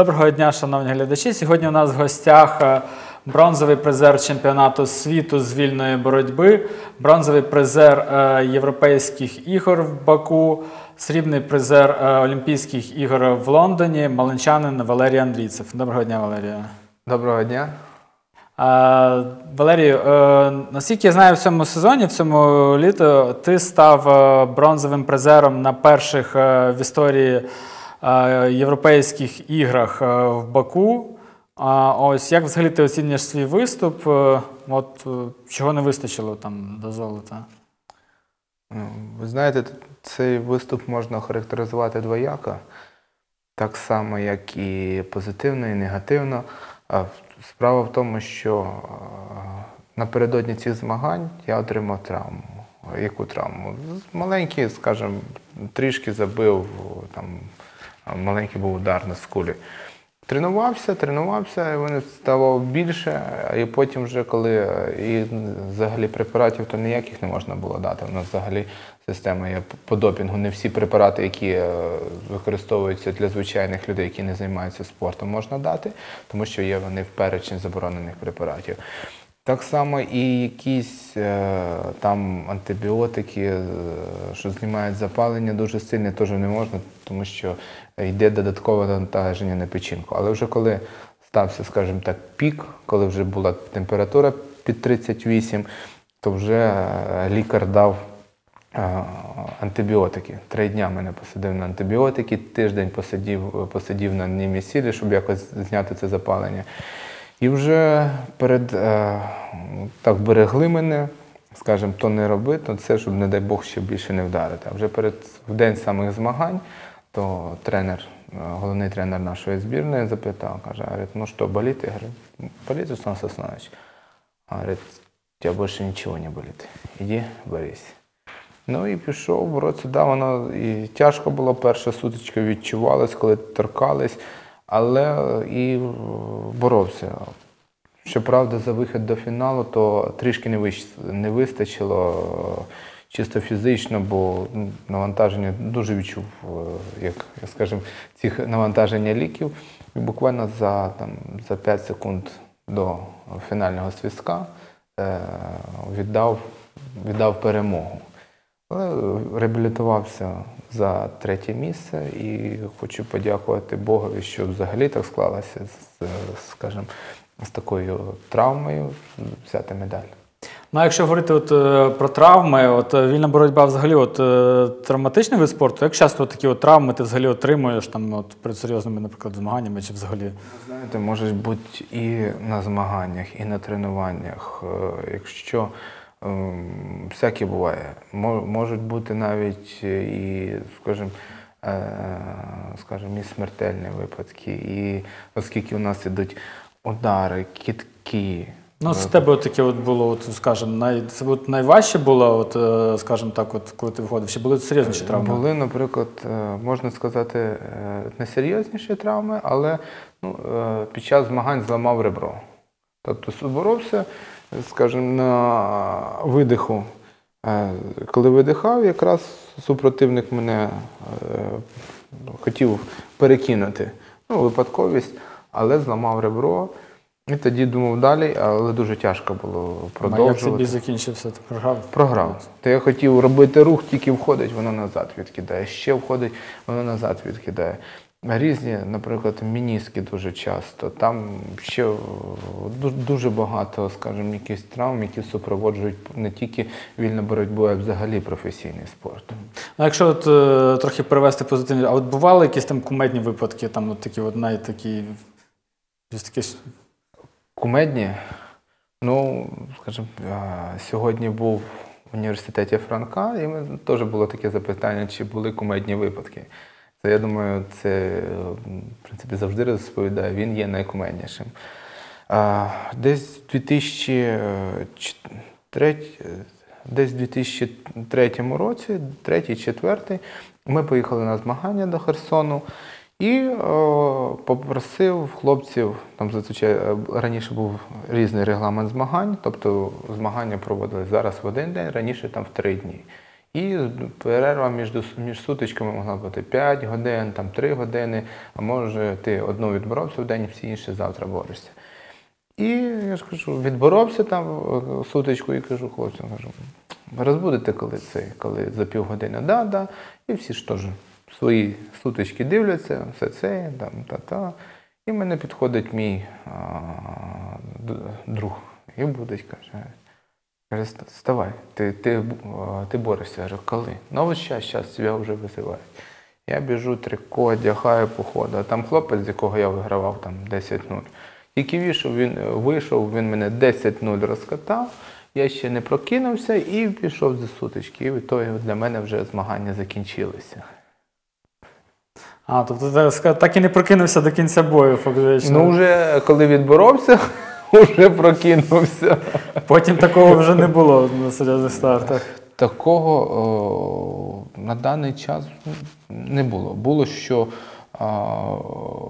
Доброго дня, шановні глядачі. Сьогодні у нас в гостях е, бронзовий призер чемпіонату світу з вільної боротьби, бронзовий призер е, Європейських ігор в Баку, срібний призер е, Олімпійських ігор в Лондоні, малинчанин Валерій Андрійцев. Доброго дня, Валерію. Доброго дня. Валерію, е, наскільки я знаю, в цьому сезоні, в цьому літо ти став бронзовим призером на перших в історії європейських іграх е, в Баку. А ось як взагалі ти оцінюєш свій виступ? Е, От е, чого не вистачило там до золота? Ну, Ви знаєте, цей виступ можна охарактеризувати двояко, так само, як і позитивно, і негативно. Справа в тому, що е, напередодні цих змагань я отримав травму. Яку травму? Маленький, скажімо, трішки забив, там маленький був удар на скулі. Тренувався, тренувався, і він ставав більше, і потім вже коли е, і взагалі препаратів то ніяких не можна було дати. У нас взагалі система є по допінгу. Не всі препарати, які е, використовуються для звичайних людей, які не займаються спортом, можна дати, тому що є вони в перечень заборонених препаратів. Так само і якісь е, там антибіотики, е, що знімають запалення дуже сильне, теж не можна, тому що йде додаткове навантаження на печінку. Але вже коли стався, скажімо так, пік, коли вже була температура під 38, то вже е, лікар дав антибіотики. Три дня мене посадив на антибіотики, тиждень посидів, посидів на німісілі, щоб якось зняти це запалення. І вже перед е, так берегли мене, скажімо, то не роби, то це, щоб, не дай Бог, ще більше не вдарити. А вже перед в день самих змагань, то тренер, е, головний тренер нашої збірної запитав, каже, ну що, болить? Я говорю, болить, Руслан Соснович. Говорить, тебе більше нічого не болить. Іди, борись. Ну і пішов боротися. Да, воно і тяжко було, перша сутичка відчувалась, коли торкались, але і е, боровся. Щоправда, за вихід до фіналу, то трішки не, вистачило е, чисто фізично, бо навантаження дуже відчув, е, як скажімо, цих навантаження ліків. І буквально за, там, за 5 секунд до фінального свистка е, віддав, віддав перемогу. Але реабілітувався за третє місце і хочу подякувати Богові, що взагалі так склалося з, скажімо, з такою травмою взяти медаль. Ну, а якщо говорити от, е, про травми, от е, вільна боротьба взагалі от, е, травматичний вид спорту, як часто от такі от травми ти взагалі отримуєш там, от, перед серйозними, наприклад, змаганнями чи взагалі? Знаєте, може бути і на змаганнях, і на тренуваннях. Якщо всяке буває, можуть бути навіть і, скажімо, е, скажімо, і смертельні випадки. І оскільки у нас ідуть удари, кітки. Ну, з тебе от таке от було, от, скажімо, най... це от найважче було, от, е, скажімо так, от, коли ти виходив, чи були серйозніші травми? Були, наприклад, е, можна сказати, е, несерйозніші травми, але ну, е, під час змагань зламав ребро. Тобто боровся, скажімо, на видиху. Е, Коли видихав, якраз супротивник мене е, хотів перекинути. Ну, випадковість, але зламав ребро. І тоді думав далі, але дуже тяжко було А як продовжувати. бій закінчився? Ти програв? Програв. То я хотів робити рух, тільки входить, воно назад відкидає. Ще входить, воно назад відкидає. Різні, наприклад, мініски дуже часто. Там ще е, дуже багато, скажімо, якихось травм, які супроводжують не тільки вільну боротьбу, а й взагалі професійний спорт. Ну, якщо от, е, трохи перевести позитивні, а от бували якісь там кумедні випадки, там от такі, от, навіть такі, ж- Кумедні. Ну, скажімо, сьогодні був в університеті Франка, і теж було таке запитання, чи були кумедні випадки. Це, я думаю, це е, в принципі завжди розповідає, він є найкумеднішим. Десь в 2003, десь 2003 році, третій, четвертий, ми поїхали на змагання до Херсону. І о, попросив хлопців, там зазвичай е, раніше був різний регламент змагань, тобто змагання проводили зараз в один день, раніше там в три дні. І перерва між, між сутичками могла бути 5 годин, там 3 години, а може ти одну відборовся в день, всі інші завтра борешся. І я ж кажу, відборовся там е, сутичку і кажу хлопцям, кажу, розбудете коли це, коли за півгодини, да, да. І всі ж теж свої сутички дивляться, все це, там, та-та. І мене підходить мій а, друг і будить, каже. Каже, вставай, ти ти, ти борешся. Я кажу, коли? Ну час, зараз тебе вже визивають. Я біжу, трико, одягаю походу. А там хлопець, з якого я вигравав там 10-0. Тільки вийшов, він вийшов, він мене 10-0 розкатав, я ще не прокинувся і пішов за сутички. І в для мене вже змагання закінчилися. А, тобто так і не прокинувся до кінця бою, фактично. Ну, вже коли відборовся, вже прокинувся. Потім такого вже не було на серйозних стартах. Такого о, на даний час не було. Було, що о,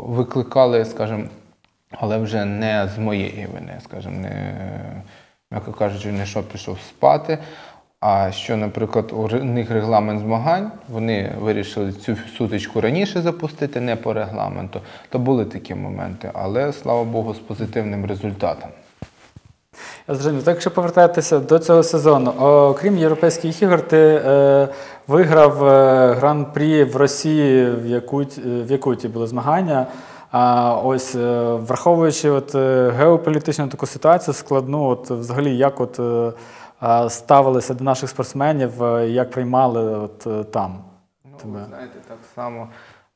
викликали, скажімо, але вже не з моєї вини, скажімо, не, як кажучи, не що пішов спати. А що, наприклад, у них регламент змагань, вони вирішили цю сутичку раніше запустити, не по регламенту, то були такі моменти, але слава Богу, з позитивним результатом. Зрозуміло. Так, якщо повертатися до цього сезону, окрім європейських ігор, ти е, виграв е, гран-прі в Росії в Якуті, в Якуті були змагання. А ось е, враховуючи от е, геополітичну таку ситуацію складну, от взагалі як от е, ставилися до наших спортсменів, як приймали от там? Ну, ви знаєте, так само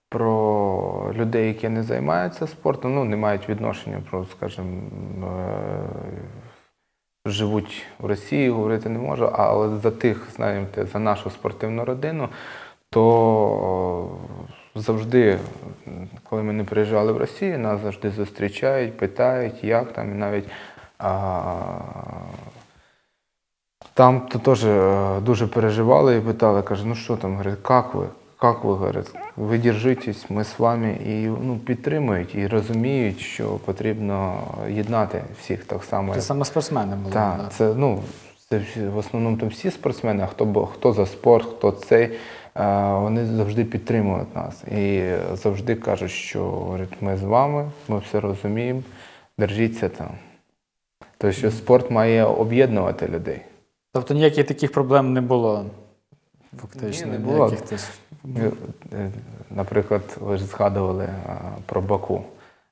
про людей, які не займаються спортом, ну не мають відношення про, скажімо, живуть в Росії, говорити не можу, але за тих, знаєте, за нашу спортивну родину, то завжди, коли ми не приїжджали в Росію, нас завжди зустрічають, питають, як там, і навіть а, там то теж е, дуже переживали і питали, каже, ну що там, говорить, як ви? Як ви говорить, ви держитесь, ми з вами і ну, підтримують і розуміють, що потрібно єднати всіх так само. Це саме спортсмени були. Так, да. це ну це в основному там всі спортсмени, а хто хто за спорт, хто цей вони завжди підтримують нас і завжди кажуть, що говорять, ми з вами, ми все розуміємо, держіться там. Тобто, що спорт має об'єднувати людей. Тобто ніяких таких проблем не було. Фактично, Ні, не було. Е, е, наприклад, ви ж згадували про Баку.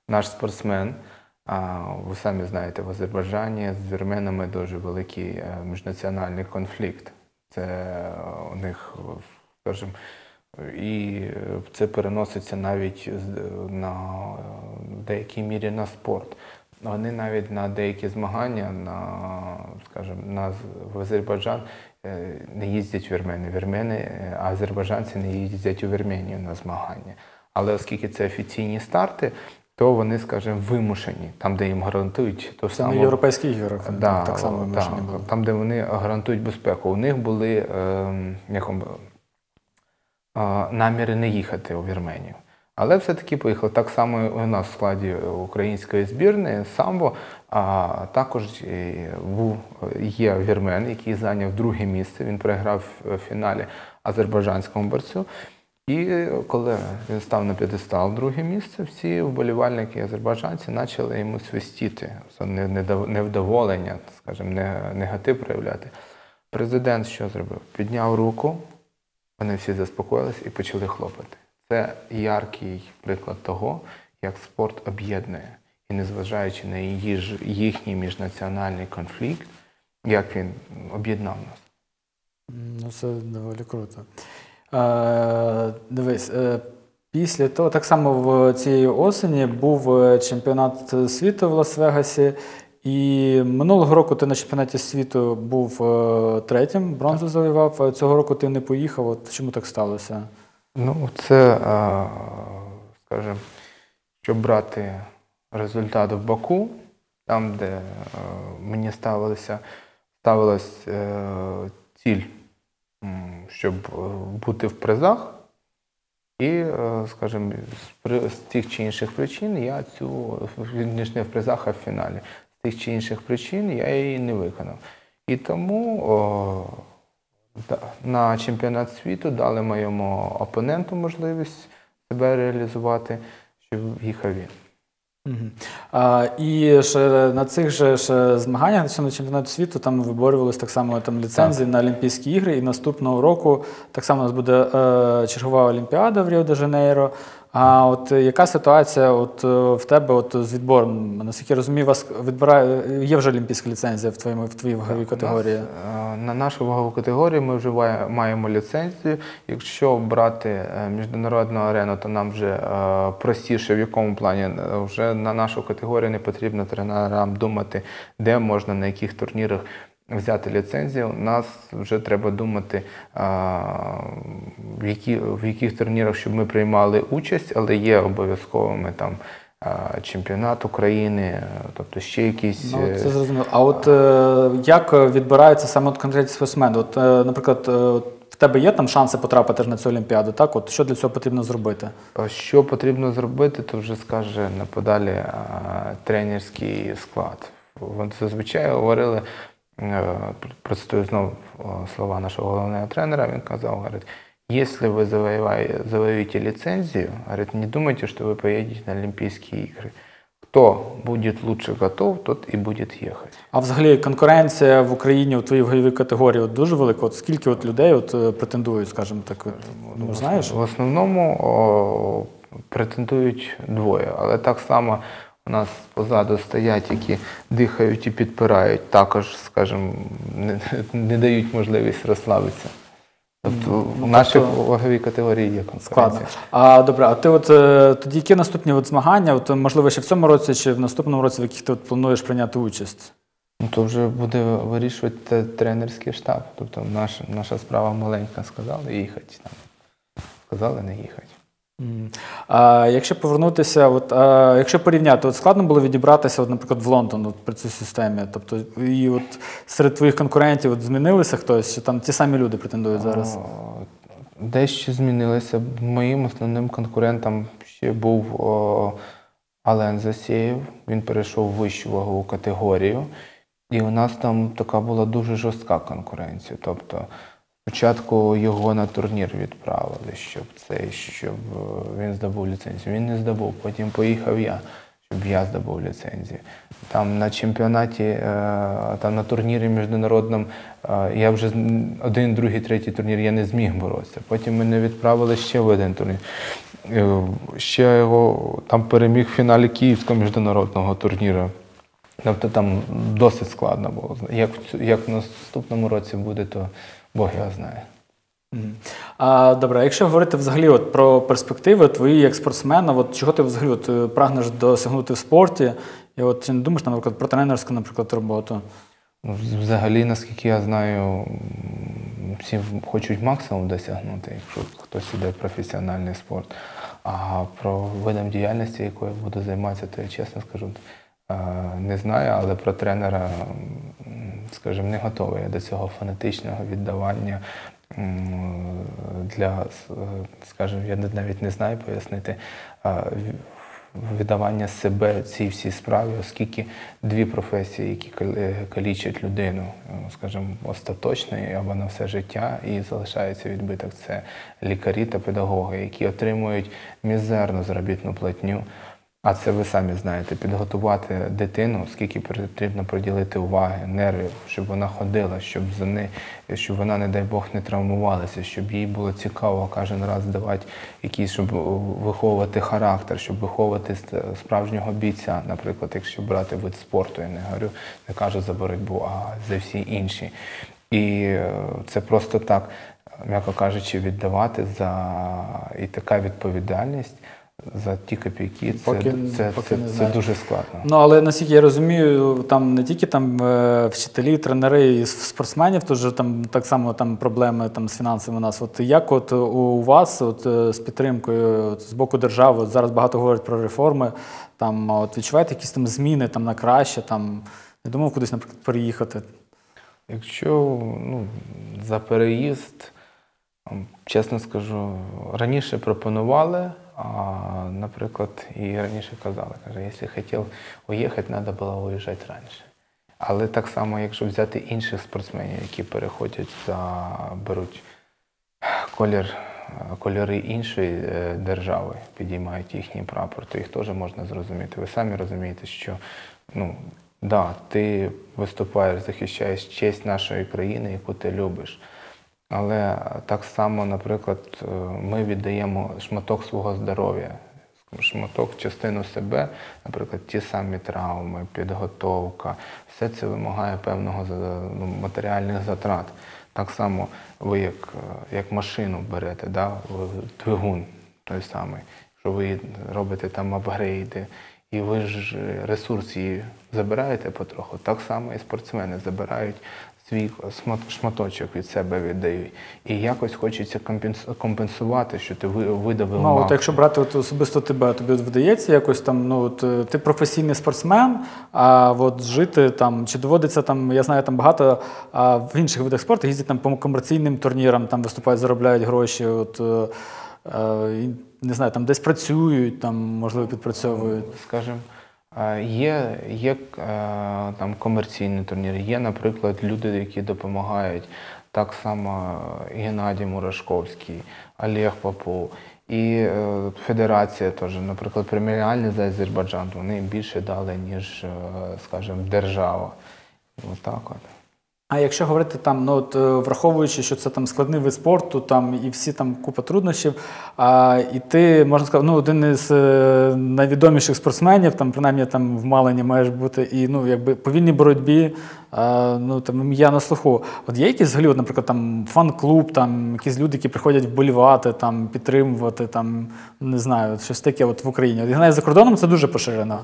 Наш спортсмен, ви самі знаєте, в Азербайджані з вірменами дуже великий е, міжнаціональний конфлікт. Це у них скажімо, і це переноситься навіть на деякій мірі на спорт. Вони навіть на деякі змагання, на, скажімо, на в Азербайджан е, не їздять вірмени. Вірмени, е, а азербайджанці не їздять у Вірменію на змагання. Але оскільки це офіційні старти, то вони, скажімо, вимушені, там, де їм гарантують то саме європейські ігри, да, так само вимушені да, були. Там, де вони гарантують безпеку. У них були е, як наміри не їхати у Вірменію. Але все-таки поїхали. Так само у нас в складі української збірної самбо, а також є вірмен, який зайняв друге місце. Він програв в фіналі азербайджанському борцю. І коли він став на п'єдестал друге місце, всі вболівальники азербайджанці почали йому свистіти, невдоволення, скажімо, негатив проявляти. Президент що зробив? Підняв руку, вони всі заспокоїлися і почали хлопати. Це яркий приклад того, як спорт об'єднує. І незважаючи на їхній міжнаціональний конфлікт, як він об'єднав нас. Ну, це доволі круто. Е, Дивись, е, після того, так само в цієї осені був е, чемпіонат світу в Лас-Вегасі, і минулого року ти на чемпіонаті світу був е, третім, бронзу завоював. Цього року ти не поїхав. От Чому так сталося? Ну, це, е, скажімо, щоб брати результат в Баку, там, де е, мені ставилася ставилась ціль, щоб бути в призах. І, скажімо, з тих чи інших причин я цю не в призах, а в фіналі З тих чи інших причин я її не виконав. І тому На чемпіонат світу дали моєму опоненту можливість себе реалізувати, щоб їхав він. А, і ще на цих же ж змаганнях на цьому чемпіонату світу там виборювалися так само там ліцензії на Олімпійські ігри. І наступного року так само у нас буде е, чергова Олімпіада в Ріо-де-Жанейро. А от е, яка ситуація от, е, в тебе от, з відбором? Наскільки я розумію, вас відбирає є вже олімпійська ліцензія в твоєму в твоїй ваговій категорії? Нас, е, на нашу вагову категорію ми вже маємо ліцензію. Якщо брати міжнародну арену, то нам вже простіше в якому плані вже на нашу категорію не потрібно тренерам думати, де можна на яких турнірах. Взяти ліцензію, нас вже треба думати, в, які, в яких турнірах, щоб ми приймали участь, але є обов'язковими там чемпіонат України, тобто ще якісь. Ну, е, це зрозуміло. А от е, як відбираються саме от конкретні спортсмени? От, е, наприклад, в тебе є там шанси потрапити на цю олімпіаду? Так, от що для цього потрібно зробити? Що потрібно зробити, то вже скаже наподалі а, тренерський склад. Вони зазвичай говорили, процитую знову о, слова нашого головного тренера, він казав, говорить, если вы завоеваете, завоюете лицензию, говорит, не думайте, что вы поедете на Олимпийские игры. Кто будет лучше готов, тот и будет ехать. А взагалі конкуренція в Україні у твоїй ваговій категорії от дуже велика. От скільки от людей от е, претендують, скажімо так, от, ну, знаєш? В основному о, претендують двоє, але так само у нас позаду стоять, які дихають і підпирають, також, скажімо, не, не дають можливість розслабитися. Тобто Ну, в нашій тобто ваговій категорії є Складно. конкуренція. А добре, а ти от е, тоді які наступні от змагання? От можливо ще в цьому році чи в наступному році, в яких ти от плануєш прийняти участь? Ну, то вже буде вирішувати тренерський штаб. Тобто наша, наша справа маленька, сказали їхати там. Сказали не їхати. А якщо повернутися, от, а, якщо порівняти, от складно було відібратися, от, наприклад, в Лондон от, при цій системі. Тобто, і от серед твоїх конкурентів от, змінилися хтось, чи там ті самі люди претендують зараз? Дещо змінилося. Моїм основним конкурентом ще був о, Ален Засєєв. Він перейшов в вищу вагову категорію. І у нас там така була дуже жорстка конкуренція. Тобто спочатку його на турнір відправили, щоб цей, щоб е, він здобув ліцензію. Він не здобув, потім поїхав я, щоб я здобув ліцензію. Там на чемпіонаті, е, там на турнірі міжнародному е, я вже один, другий, третій турнір я не зміг боротися. Потім мене відправили ще в один турнір. Ще його там переміг в фіналі Київського міжнародного турніру. Тобто там досить складно було. Як як в наступному році буде, то Бог його знає. А, добре, а якщо говорити взагалі от, про перспективи твої як спортсмена, от, чого ти взагалі от, е, прагнеш досягнути в спорті? І от чи не думаєш, наприклад, про тренерську, наприклад, роботу? Ну, Взагалі, наскільки я знаю, всі хочуть максимум досягнути, якщо хтось іде в професіональний спорт. А про видом діяльності, якою я буду займатися, то я чесно скажу, не знаю, але про тренера, скажімо, не готовий я до цього фанатичного віддавання. Для, е, скажімо, я навіть не знаю пояснити. в- видавання себе цій всій справі, оскільки дві професії, які калічать людину, е, скажімо, остаточно або на все життя, і залишається відбиток. Це лікарі та педагоги, які отримують мізерну заробітну платню. А це ви самі знаєте, підготувати дитину, скільки потрібно приділити уваги, нервів, щоб вона ходила, щоб за не, щоб вона, не дай Бог, не травмувалася, щоб їй було цікаво кожен раз давати якісь, щоб виховувати характер, щоб виховувати справжнього бійця, наприклад, якщо брати вид спорту, я не говорю, не кажу за боротьбу, а за всі інші. І е, це просто так, м'яко кажучи, віддавати за і така відповідальність за ті копійки. Це, Поки- це, поки це, не це дуже складно. Ну, але наскільки я розумію, там не тільки там е, вчителі, тренери і спортсменів, то ж там так само там проблеми там з фінансами у нас. От як от у вас, от е, з підтримкою от, з боку держави, от зараз багато говорять про реформи. Там от відчуваєте якісь там зміни там на краще, там не думав кудись, наприклад, переїхати. Якщо ну, за переїзд, чесно скажу, раніше пропонували, наприклад, і раніше казали, каже, якщо хотів уїхати, треба було уїжджати раніше. Але так само, якщо взяти інших спортсменів, які переходять за беруть колір, кольори іншої е, держави, підіймають їхній прапор, то їх теж можна зрозуміти. Ви самі розумієте, що ну, да, ти виступаєш, захищаєш честь нашої країни, яку ти любиш. Але так само, наприклад, е, ми віддаємо шматок свого здоров'я, шматок частину себе, наприклад, ті самі травми, підготовка, все це вимагає певного ну, матеріальних затрат. Так само ви як, е, як машину берете, да, двигун той самий, що ви робите там апгрейди, і ви ж ресурс її забираєте потроху, так само і спортсмени забирають свій шматочок від себе віддають. І якось хочеться компенсувати, що ти видавив Ну, от якщо брати от особисто тебе, тобі вдається якось там, ну от е, ти професійний спортсмен, а от жити там, чи доводиться там, я знаю, там багато а, в інших видах спорту їздять там по комерційним турнірам, там виступають, заробляють гроші. От, е, е, не знаю, там десь працюють, там, можливо, підпрацьовують. Скажімо, є, є е, там комерційні турніри, є, наприклад, люди, які допомагають. Так само Геннадій Мурашковський, Олег Попов. І е, федерація теж, наприклад, преміальний за Азербайджан, вони більше дали, ніж, е, скажімо, держава. Отак от. А якщо говорити там, ну от е, враховуючи, що це там складний вид спорту, там і всі там купа труднощів, а, і ти можна сказати, ну один із е, найвідоміших спортсменів, там принаймні там в Малині маєш бути, і ну якби по вільній боротьбі, а, ну там я на слуху. От є якісь взагалі, от, наприклад, там фан-клуб, там якісь люди, які приходять вболівати, там підтримувати, там не знаю, щось таке от в Україні. От, знаю, за кордоном це дуже поширено.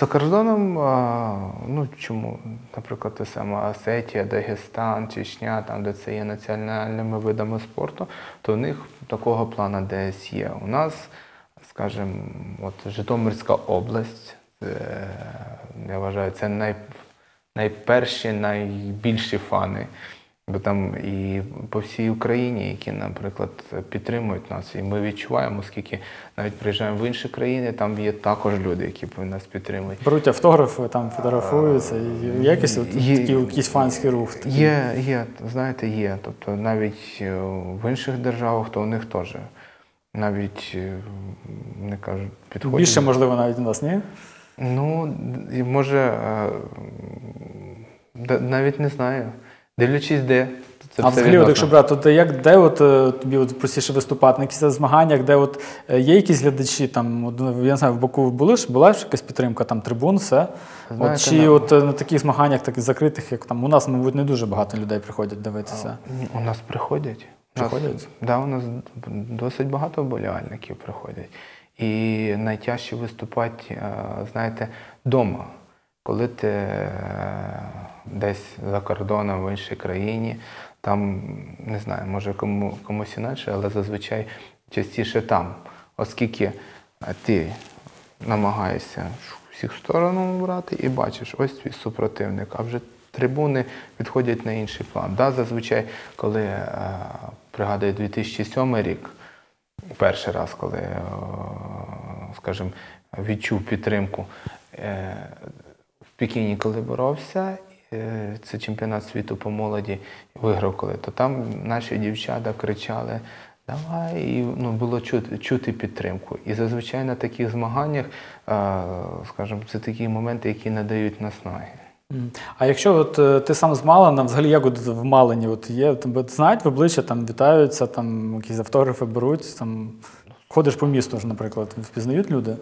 За кордоном, а, ну чому, наприклад, те саме Осетія, Дагестан, Чечня, там, де це є національними видами спорту, то у них такого плана десь є. У нас, скажімо, от Житомирська область, я вважаю, це най, найперші, найбільші фани. Бо там і по всій Україні, які, наприклад, підтримують нас, і ми відчуваємо, оскільки навіть приїжджаємо в інші країни, там є також люди, які нас підтримують. Беруть автографи, там фотографуються, і якийсь от Є- такий якийсь фанський рух. такий. Є, є, знаєте, є. Тобто навіть е, в інших державах, то у них теж. Навіть е, не кажуть, підходять. Більше, можливо, навіть у нас, ні? Ну, може, е, навіть не знаю. Дивлячись, де. Це а взагалі, от, якщо брати, то як, де от, е, тобі от простіше виступати? На якихось змаганнях, де от, е, є якісь глядачі, там, от, ну, я не знаю, в Баку були ж, була ж якась підтримка, там, трибун, все? Знаєте, от, чи на- от, на таких змаганнях, таких закритих, як там у нас, мабуть, не дуже багато людей приходять дивитися. У нас приходять. Приходять? да, у нас досить багато вболівальників приходять. І найтяжче виступати, е, знаєте, вдома. Коли ти е, десь за кордоном в іншій країні, там не знаю, може кому, комусь інакше, але зазвичай частіше там. Оскільки е, ти намагаєшся всіх сторону брати і бачиш, ось твій супротивник, а вже трибуни відходять на інший план. Да, зазвичай, коли е, пригадую 2007 рік, перший раз, коли, скажімо, відчув підтримку Пекіні, коли боровся, е, це чемпіонат світу по молоді, виграв коли, то там наші дівчата кричали. Давай, і ну, було чути, чути підтримку. І зазвичай на таких змаганнях, е, скажімо, це такі моменти, які надають наснаги. А якщо от е, ти сам з Малина, взагалі як от в Малині от є, тебе знають в обличчя, там вітаються, там якісь автографи беруть, там ходиш по місту ж, наприклад, впізнають люди?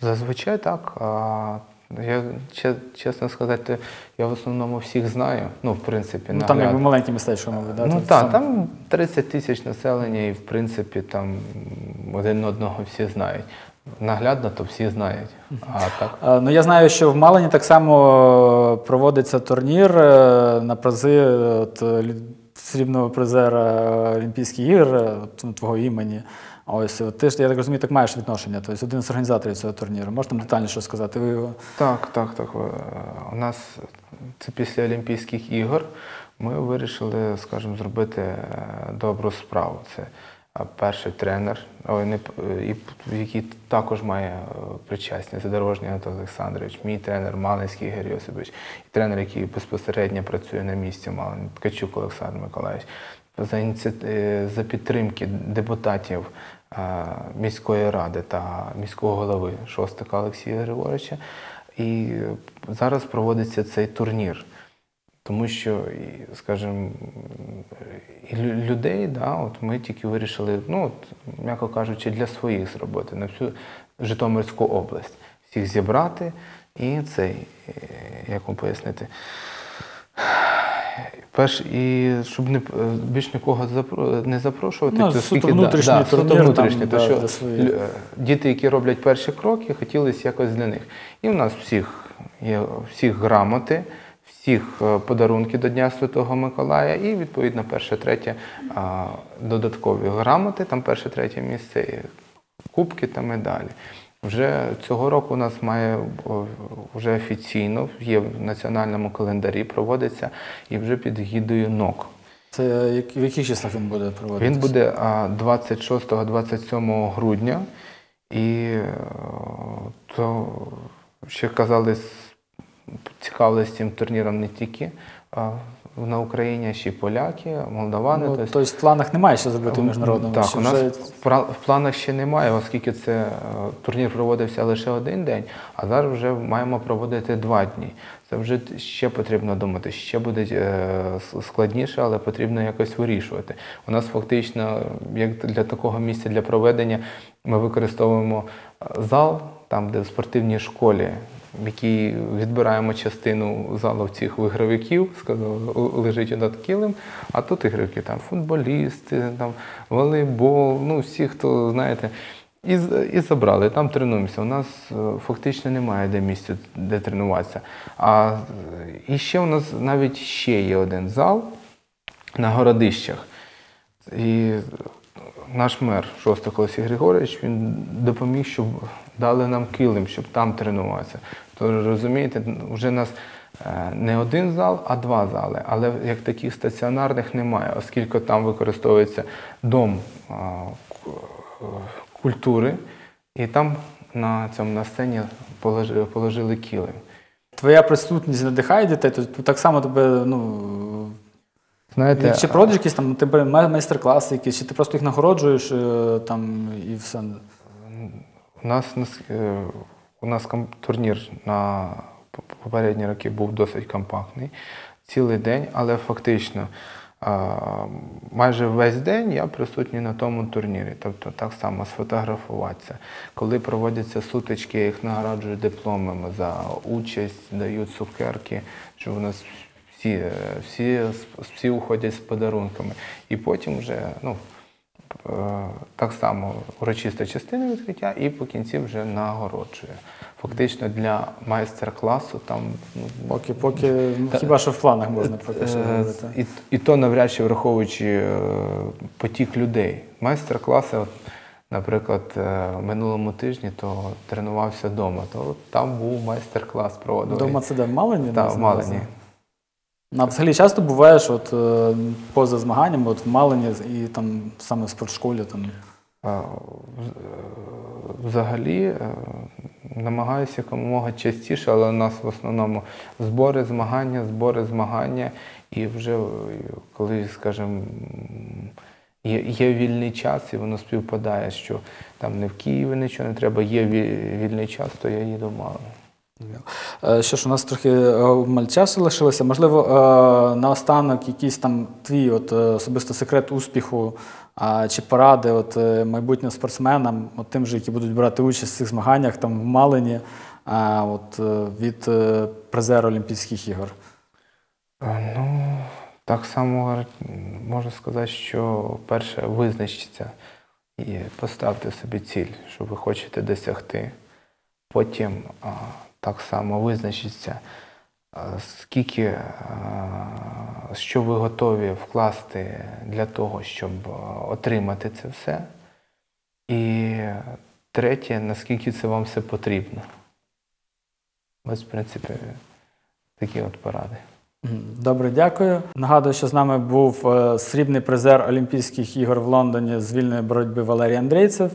Зазвичай так. Я чесно сказати, я в основному всіх знаю. Ну, в принципі, Ну там якби маленьке містечко, мабуть, да? Ну так, сам- там 30 тисяч населення, і в принципі там один одного всі знають. Наглядно, то всі знають. А так. Е, Ну, я знаю, що в Малині так само проводиться турнір е, на призи от, срібного призера Олімпійських ігор е, ну, твого імені. Ось ти ж, я так розумію, так маєш відношення. Тобто один з організаторів цього турніру. Можеш там детальніше сказати? Ви Так, так, так. Е, У нас це після Олімпійських ігор ми вирішили, скажімо, зробити е, добру справу. Це перший тренер, який також має е, причасність, Задорожній Анатолій Олександрович, мій тренер Малинський Ігор Йосипович, і тренер, який безпосередньо працює на місці Малин, Ткачук Олександр Миколаївич. За, е, підтримки депутатів е, міської ради та міського голови Шостика Олексія Григоровича. І е, зараз проводиться цей турнір. Тому що, скажімо, людей, да, от ми тільки вирішили, ну, от, м'яко кажучи, для своїх зробити на всю Житомирську область. Всіх зібрати і цей, е, як вам пояснити, Перш і щоб не більш нікого не запрошувати, Ну, то суто скільки- внутрішній да, суто турнір, там, внутрішній, то що для своїх. е, діти, які роблять перші кроки, хотілося якось для них. І в нас всіх є всіх грамоти, всіх е, подарунки до Дня Святого Миколая, і відповідно перше, третє додаткові грамоти, там перше, третє місце, і кубки та медалі. Вже цього року у нас має вже офіційно є в національному календарі, проводиться і вже під гідою НОК. Це як- в яких числах він буде проводитися? Він буде 26-27 грудня, і то ще казали, цікавились цим турніром не тільки на Україні, ще й поляки, молдавани. Ну, тобто- тобто в планах немає ще зробити міжнародному. так, ще у нас вже- в планах ще немає, оскільки це е, турнір проводився лише один день, а зараз вже маємо проводити два дні. Це вже ще потрібно думати, ще буде е, складніше, але потрібно якось вирішувати. У нас фактично, як для такого місця для проведення, ми використовуємо е, зал, там, де в спортивній школі. В якій відбираємо частину залу цих вигравиків, сказали, лежить над килим, а тут ігровики, там футболісти, там волейбол, ну всі, хто знаєте, і, і забрали, там тренуємося. У нас е, фактично немає де місця, де тренуватися. А і ще у нас навіть ще є один зал на городищах. І наш мер Шостак Олексій Григорович він допоміг, щоб дали нам килим, щоб там тренуватися. То розумієте, вже нас е, не один зал, а два зали. Але як таких стаціонарних немає, оскільки там використовується дом к- е, культури, і там на цьому на сцені положили, положили килим. Твоя присутність надихає дітей, то так само тебе, ну. Знаєте, Чи проводиш якісь там тебе майстер-класи якісь, чи ти просто їх нагороджуєш е, там і все. У нас е, у нас турнір на попередні роки був досить компактний, цілий день, але фактично майже весь день я присутній на тому турнірі. Тобто так само сфотографуватися. Коли проводяться сутички, я їх нагороджую дипломами за участь, дають цукерки, що у нас всі, всі, всі уходять з подарунками. І потім вже, ну, так само урочиста частина відкриття і по кінці вже нагороджує. Фактично для майстер-класу там ну, Поки, поки ну, хіба що в планах можна поки що е, говорити. і, і то навряд чи враховуючи е, потік людей. Майстер-класи, наприклад, е, в минулому тижні то тренувався вдома, то там був майстер-клас проводили. Дома це де в Малині? Та, не в Малині. А взагалі часто буваєш от, е, поза змаганнями, от в Малині і там саме в спортшколі. Там. Взагалі е, намагаюся якомога частіше, але у нас в основному збори, змагання, збори, змагання. І вже е, коли, скажімо, є, є вільний час, і воно співпадає, що там не в Києві нічого не треба, є вільний час, то я їду. Е, Що ж, у нас трохи е, мало часу лишилося. Можливо, е, наостанок якийсь там твій от, е, особисто секрет успіху чи поради от, е, майбутнім спортсменам, от тим же, які будуть брати участь в цих змаганнях там в Малині, от, е, від е, призера Олімпійських ігор. Е, Ну, так само м, можу сказати, що перше визначиться і поставте собі ціль, що ви хочете досягти. Потім так само визначиться, скільки, що ви готові вкласти для того, щоб отримати це все. І третє, наскільки це вам все потрібно. Ось, в принципі, такі от поради. Добре, дякую. Нагадую, що з нами був е, срібний призер Олімпійських ігор в Лондоні з вільної боротьби Валерій Андрійцев.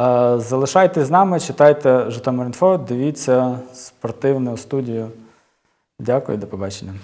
Е, Залишайтесь з нами, читайте Житомир.Інфо, дивіться спортивну студію. Дякую, до побачення.